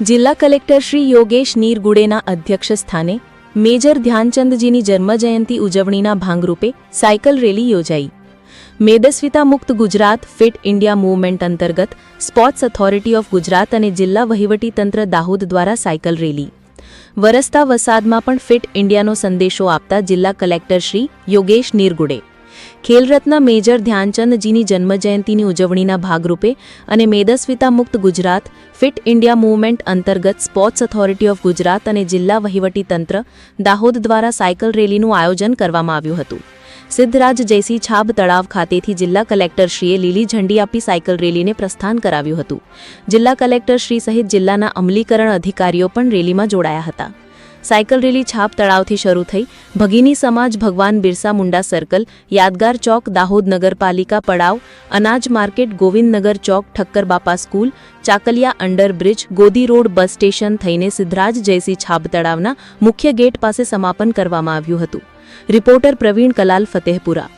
જિલ્લા કલેક્ટર શ્રી યોગેશ નીરગુડેના અધ્યક્ષ સ્થાને મેજર ધ્યાનચંદજીની જન્મજયંતિ ઉજવણીના ભાંગરૂપે સાયકલ રેલી યોજાઈ. મેદસ્વિતા મુક્ત ગુજરાત ફિટ ઇન્ડિયા મૂવમેન્ટ અંતર્ગત સ્પોર્ટ્સ ઓથોરિટી ઓફ ગુજરાત અને જિલ્લા વહીવટીતંત્ર દાહોદ દ્વારા સાયકલ રેલી. વરસતા વસાદમાં પણ ફિટ ઇન્ડિયાનો સંદેશો આપતા જિલ્લા કલેક્ટર શ્રી યોગેશ નીરગુડે ખેલરત્ન મેજર ધ્યાનચંદજીની જન્મજયંતિની ઉજવણીના ભાગરૂપે અને મેદસ્વિતા મુક્ત ગુજરાત, ફિટ ઇન્ડિયા મૂવમેન્ટ અંતર્ગત સ્પોર્ટ્સ ઓથોરિટી ઓફ ગુજરાત અને જિલ્લા વહીવટીતંત્ર દાહોદ દ્વારા સાયકલ રેલીનું આયોજન કરવામાં આવ્યું હતું. સિદ્ધરાજ જયસી છાબ તળાવ ખાતેથી જિલ્લા કલેક્ટરશ્રીએ લીલી ઝંડી આપી સાયકલ રેલીને પ્રસ્થાન કરાવ્યું હતું. જિલ્લા કલેક્ટરશ્રી સહિત જિલ્લાના અમલીકરણ અધિકારીઓ પણ રેલીમાં જોડાયા હતા. સાયકલ રેલી છાપ તળાવથી શરૂ થઈ ભગીની સમાજ ભગવાન બિરસા મુંડા સર્કલ, યાદગાર ચોક, દાહોદ નગરપાલિકા પડાવ, અનાજ માર્કેટ, ગોવિંદનગર ચોક, Thakkar Bapa school, Chakaliya underbridge Godi road bus station થઈને સિદ્ધરાજ જયસી છાપ તળાવના મુખ્ય ગેટ પાસે સમાપન કરવામાં આવ્યું હતું. રિપોર્ટર પ્રવીણ કલાલ ફતેહપુરા.